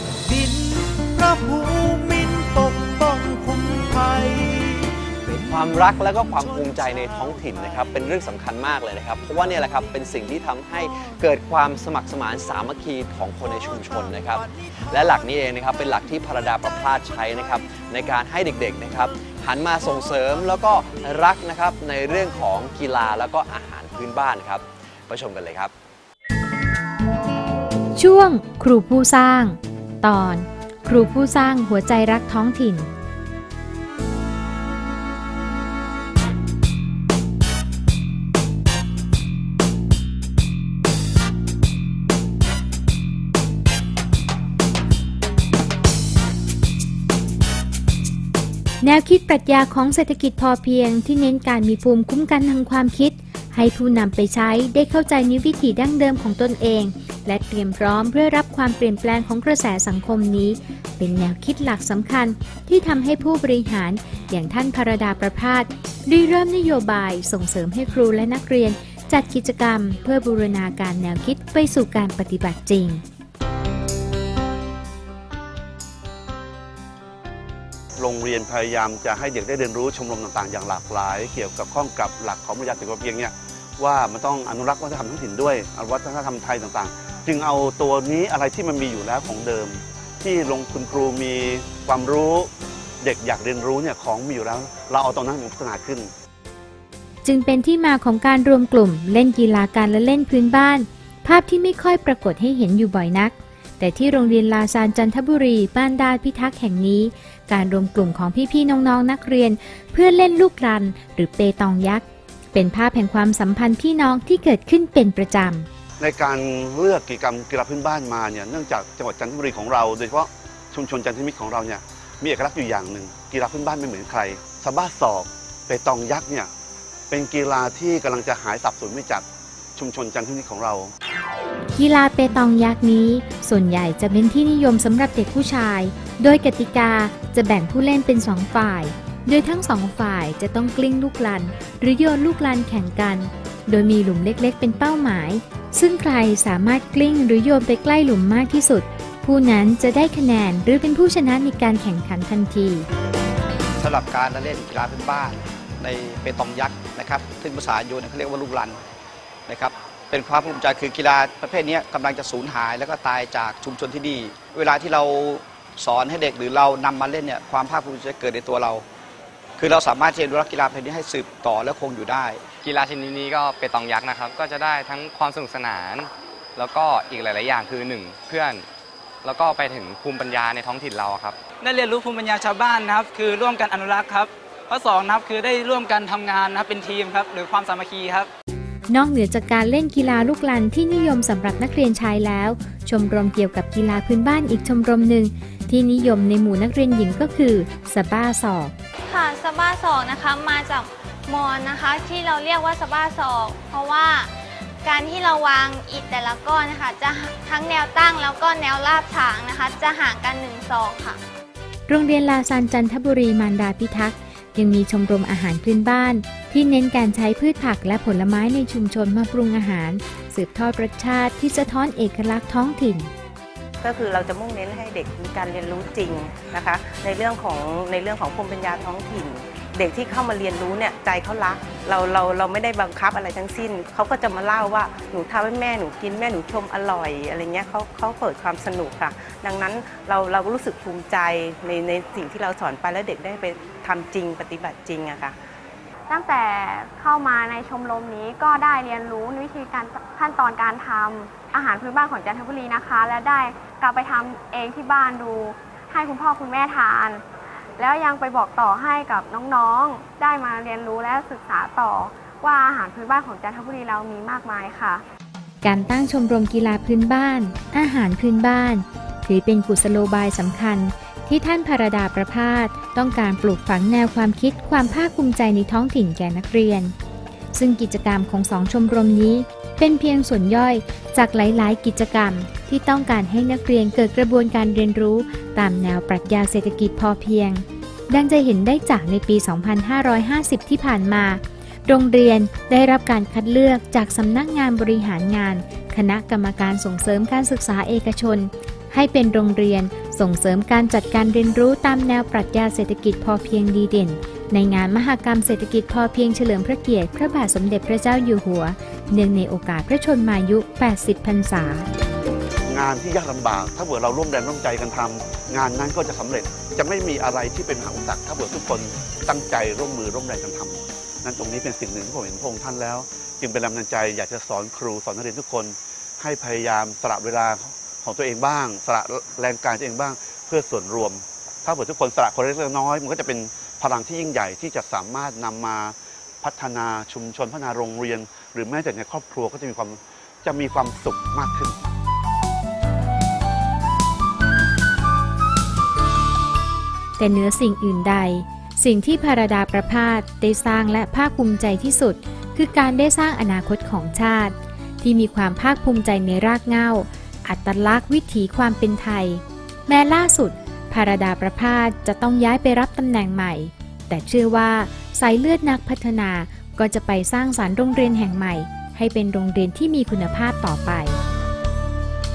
บดิน พระภูมินปกป้องคุ้มภัย ความรักและก็ความภูมิใจในท้องถิ่นนะครับเป็นเรื่องสำคัญมากเลยนะครับ เพราะว่าเนี่ยแหละครับเป็นสิ่งที่ทำให้เกิดความสมัครสมานสามัคคีของคนในชุมชนนะครับ และหลักนี้เองนะครับเป็นหลักที่พระดาประพาสใช้นะครับในการให้เด็กๆนะครับหันมาส่งเสริมแล้วก็รักนะครับในเรื่องของกีฬาแล้วก็อาหารพื้นบ้านครับไปชมกันเลยครับ ช่วงครูผู้สร้าง ตอน ครูผู้สร้างหัวใจรักท้องถิ่น แนวคิดปรัชญาของเศรษฐกิจพอเพียงที่เน้นการมีภูมิคุ้มกันทางความคิด ให้ผู้นำไปใช้ได้เข้าใจนิวิถีดั้งเดิมของตนเอง และเตรียมพร้อมเพื่อรับความเปลี่ยนแปลงของกระแสสังคมนี้ เป็นแนวคิดหลักสำคัญ ที่ทำให้ผู้บริหารอย่างท่านพรดาประพาสได้เริ่มนโยบายส่งเสริมให้ครูและนักเรียน จัดกิจกรรม เพื่อบูรณาการแนวคิดไปสู่การปฏิบัติจริงโรงเรียนพยายามจะให้เด็กได้เรียนรู้ชมรมต่างๆ อย่างหลากหลาย เกี่ยวกับข้องกับหลักของปรัชญาเศรษฐกิจพอเพียงเนี่ย ว่ามันต้องอนุรักษ์วัฒนธรรมท้องถิ่นด้วยวัฒนธรรมไทยต่างๆ จึงเอาตัวนี้อะไรที่มันมีอยู่แล้วของเดิม ที่ลงคุณครูมีความรู้เด็กอยากเรียนรู้เนี่ยของมีอยู่แล้ว เราเอาตรงนั้นมาพัฒนาขึ้น จึงเป็นที่มาของการรวมกลุ่ม เล่นกีฬาการและเล่นพื้นบ้าน ภาพที่ไม่ค่อยปรากฏให้เห็นอยู่บ่อยนัก แต่ที่โรงเรียนลาซานจันทบุรี บ้านดาพิทักษ์แห่งนี้ การรวมกลุ่มของพี่ๆน้องๆนักเรียน เพื่อเล่นลูกรัน หรือเปตองยักษ์ เป็นภาพแห่งความสัมพันธ์พี่น้องที่เกิดขึ้นเป็นประจำ ในการเลือกกิจกรรมกีฬาพื้นบ้านมาเนี่ยเนื่องจากจังหวัดจันทบุรีของเรา โดยเฉพาะชุมชนจันทมิตรของเราเนี่ยมีเอกลักษณ์อยู่อย่างหนึ่งกีฬาพื้นบ้านไม่เหมือนใครสะบ้าศอกเปตองยักษ์เนี่ยเป็นกีฬาที่กำลังจะหายสับสูญไปจากชุมชนจันทมิตรของเรา กีฬาเปตองยักษ์นี้ ส่วนใหญ่จะเป็นที่นิยมสำหรับเด็กผู้ชาย โดยกติกาจะแบ่งผู้เล่นเป็นสองฝ่าย โดยทั้งสองฝ่ายจะต้องกลิ้งลูกลัน หรือโยนลูกลันแข่งกัน โดยมีหลุมเล็กๆ เป็นเป้าหมาย ซึ่งใครสามารถกลิ้งหรือโยนไปใกล้หลุมมากที่สุด ผู้นั้นจะได้คะแนนหรือเป็นผู้ชนะในการแข่งขันทันทีสำหรับการเล่นกีฬาพื้นบ้าน ในเปตองยักษ์นะครับซึ่งภาษาโยนเขาเรียกว่าลูกรันนะครับเป็นความภูมิใจคือกีฬาประเภทนี้กำลังจะสูญหายแล้วก็ตายจากชุมชนที่ดี เวลาที่เราสอนให้เด็กหรือเรานำมาเล่นเนี่ยความภาคภูมิใจเกิดในตัวเรา คือเราสามารถที่จะอนุรักษ์กีฬาประเภทนี้ให้สืบต่อและคงอยู่ได้ กีฬาชนิดนี้ก็เปตองยักษ์นะครับ ก็จะได้ทั้งความสนุกสนาน แล้วก็อีกหลาย ๆ อย่างคือหนึ่งเพื่อน แล้วก็ไปถึงภูมิปัญญาในท้องถิ่นเราครับ ได้เรียนรู้ภูมิปัญญาชาวบ้านนะครับ คือร่วมกันอนุรักษ์ครับข้อสองนะครับคือได้ร่วมกันทำงานนะครับเป็นทีมครับหรือความสามัคคีครับ นอกเหนือจากการเล่นกีฬาลูกลันที่นิยมสำหรับนักเรียนชายแล้ว ชมรมเกี่ยวกับกีฬาพื้นบ้านอีกชมรมหนึ่งที่นิยมในหมู่นักเรียนหญิงก็คือสะบ้าศอกค่ะสะบ้าศอกนะคะมาจากมอนนะคะที่เราเรียกว่าสะบ้าศอก เพราะว่าการที่เราวางอิฐแต่ละก้อนนะคะจะทั้งแนวตั้งแล้วก็แนวราบฉางนะคะ จะห่างกันหนึ่งศอกค่ะ โรงเรียนลาซานจันทบุรีมารดาพิทักษ์ ยังมีชมรมอาหารพื้นบ้าน ที่เน้นการใช้พืชผักและผลไม้ในชุมชนมาปรุงอาหาร สืบทอดรสชาติที่สะท้อนเอกลักษณ์ท้องถิ่น ก็คือเราจะมุ่งเน้นให้เด็กมีการเรียนรู้จริงนะคะ ในเรื่องของในเรื่องของภูมิปัญญาท้องถิ่น เด็กที่เข้ามาเรียนรู้เนี่ยใจเขารักเราเราเราไม่ได้บังคับอะไรทั้งสิ้น เขาก็จะมาเล่าว่าหนูทำให้แม่หนูกินแม่หนูชมอร่อยอะไรเงี้ยเขาเขาเปิดความสนุกค่ะ ดังนั้นเราเราก็รู้สึกภูมิใจในในสิ่งที่เราสอนไปแล้วเด็กได้ไปทำจริงปฏิบัติจริงอะค่ะตั้งแต่เข้ามาในชมรมนี้ก็ได้เรียนรู้วิธีการขั้นตอนการทำอาหารพื้นบ้านของจันทบุรีนะคะ และได้กลับไปทำเองที่บ้านดู ให้คุณพ่อคุณแม่ทาน แล้วยังไปบอกต่อให้กับน้องๆ ได้มาเรียนรู้และศึกษาต่อ ว่าอาหารพื้นบ้านของจันทบุรีเรามีมากมายค่ะ การตั้งชมรมกีฬาพื้นบ้าน อาหารพื้นบ้าน ถือเป็นกุศโลบายสำคัญ ที่ท่านพระดาประพาสต้องการปลูกฝังแนวความคิดความภาคภูมิใจในท้องถิ่นแก่นักเรียน ซึ่งกิจกรรมของสองชมรมนี้ เป็นเพียงส่วนย่อยจากหลาย ๆ กิจกรรมที่ต้องการให้นักเรียนเกิดกระบวนการเรียนรู้ ตามแนวปรัชญาเศรษฐกิจพอเพียง ดังจะเห็นได้จากในปี 2550 ที่ผ่านมา โรงเรียนได้รับการคัดเลือกจากสำนักงานบริหารงาน คณะกรรมการส่งเสริมการศึกษาเอกชน ให้เป็นโรงเรียนส่งเสริมการจัดการเรียนรู้ตามแนวปรัชญาเศรษฐกิจพอเพียงดีเด่น ในงานมหกรรมเศรษฐกิจพอเพียงเฉลิมพระเกียรติพระบาทสมเด็จพระเจ้าอยู่หัว เนื่องในโอกาสพระชนมายุ 80 พรรษา งานที่ยากลำบาก ถ้าเผื่อเราร่วมแรงร่วมใจกันทำงานนั้นก็จะสำเร็จจะไม่มีอะไรที่เป็นหาอุปสรรคถ้าเผื่อทุกคนตั้งใจร่วมมือร่วมแรงกันทำนั่นตรงนี้เป็นสิ่งหนึ่งที่ผมเห็นพระองค์ท่านแล้ว จึงเป็นแรงบันดาลใจอยากจะสอนครูสอนนักเรียนทุกคน ให้พยายามสละเวลาของตัวเองบ้าง สละแรงกายตัวเองบ้าง เพื่อส่วนรวม ถ้าเผื่อทุกคนสละคนเล็กๆน้อยมันก็จะเป็น พลังที่ยิ่งใหญ่ที่จะสามารถนำมาพัฒนาชุมชนพัฒนาโรงเรียน หรือแม้แต่ในครอบครัวก็จะมีความจะมีความสุขมากขึ้น แต่เหนือสิ่งอื่นใด สิ่งที่พราดาประพาสได้สร้างและภาคภูมิใจที่สุด คือการได้สร้างอนาคตของชาติ ที่มีความภาคภูมิใจในรากเหง้า อัตลักษณ์วิถีความเป็นไทย แม้ล่าสุด พารดาประพาสจะต้องย้ายไปรับตำแหน่งใหม่ แต่เชื่อว่าสายเลือดนักพัฒนาก็จะไปสร้างสารรค์โรงเรียนแห่งใหม่ ให้เป็นโรงเรียนที่มีคุณภาพต่อไป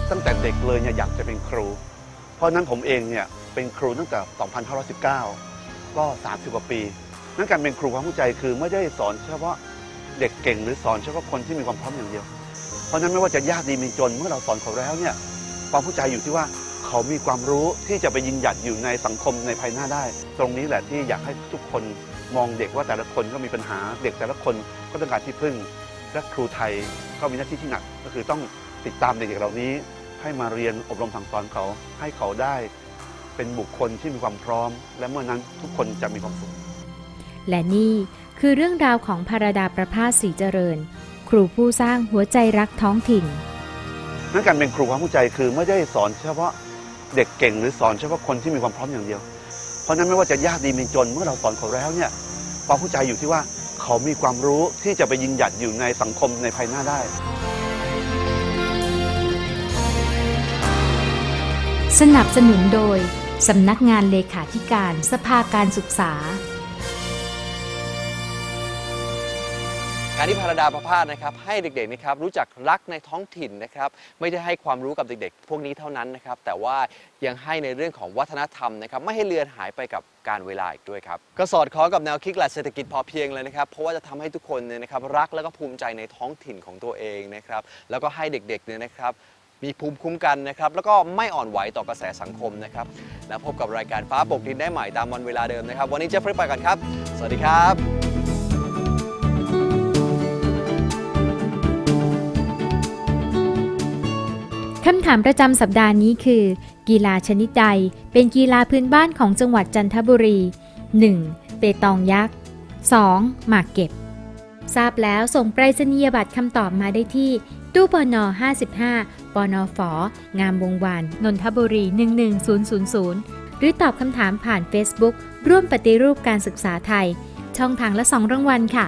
ตั้งแต่เด็กเลยเนี่ยอยากจะเป็นครู เพราะนั้นผมเองเนี่ยเป็นครูตั้งแต่ 2519 ก็ 30 กว่าปี นั่นการเป็นครูความเข้าใจคือไม่ได้สอนเฉพาะเด็กเก่งหรือสอนเฉพาะคนที่มีความพร้อมอย่างเดียว เพราะฉะนั้นไม่ว่าจะยากดีมีจนเมื่อเราสอนเขาแล้วเนี่ยความเข้าใจอยู่ที่ว่า เขามีความรู้ที่จะไปยืนหยัดอยู่ในสังคมในภายหน้าได้ ตรงนี้แหละที่อยากให้ทุกคนมองเด็กว่าแต่ละคนก็มีปัญหา เด็กแต่ละคนก็ต้องการที่พึ่ง และครูไทยก็มีหน้าที่ที่หนัก ก็คือต้องติดตามเด็กๆเหล่านี้ ให้มาเรียนอบรมสั่งสอนเขา ให้เขาได้เป็นบุคคลที่มีความพร้อม และเมื่อนั้นทุกคนจะมีความสุข และนี่คือเรื่องราวของพาราดาประภาสศรีเจริญ ครูผู้สร้างหัวใจรักท้องถิ่นนั่นการเป็นครูความเข้าใจคือไม่ได้สอนเฉพาะ เด็กเก่งหรือสอนเฉพาะคนที่มีความพร้อมอย่างเดียว เพราะฉะนั้นไม่ว่าจะยากดีมีจนเมื่อเราสอนเขาแล้วเนี่ยความเข้าใจอยู่ที่ว่าเขามีความรู้ที่จะไปยิงหยัดอยู่ในสังคมในภายหน้าได้ สนับสนุนโดยสำนักงานเลขาธิการสภาการศึกษา การที่พาราดาประพาสนะครับให้เด็กๆนะครับรู้จักรักในท้องถิ่นนะครับไม่ได้ให้ความรู้กับเด็กๆ พวกนี้เท่านั้นนะครับแต่ว่ายังให้ในเรื่องของวัฒนธรรมนะครับไม่ให้เลือนหายไปกับการเวลาอีกด้วยครับก็สอดคล้องกับแนวคิดหลักเศรษฐกิจพอเพียงเลยนะครับเพราะว่าจะทำให้ทุกคนเนี่ยนะครับรักแล้วก็ภูมิใจในท้องถิ่นของตัวเองนะครับแล้วก็ให้เด็กๆเนี่ยนะครับมีภูมิคุ้มกันนะครับ แล้วก็ไม่อ่อนไหวต่อกระแสสังคมนะครับ แล้วพบกับรายการฟ้าปกดินได้ใหม่ตามวันเวลาเดิมนะครับ วันนี้เจฟฟรีย์ไปก่อนครับ สวัสดีครับ คำถามประจำสัปดาห์นี้คือ กีฬาชนิดใด เป็นกีฬาพื้นบ้านของจังหวัดจันทบุรี 1. เปตองยักษ์ 2. หมากเก็บ ทราบแล้วส่งไปรษณียบัตรคำตอบมาได้ที่ ตู้ปน55ปนฝ งามวงวานนนทบุรี 11000 หรือตอบคำถามผ่าน Facebook ร่วมปฏิรูปการศึกษาไทย ช่องทางละ 2 รางวัลค่ะ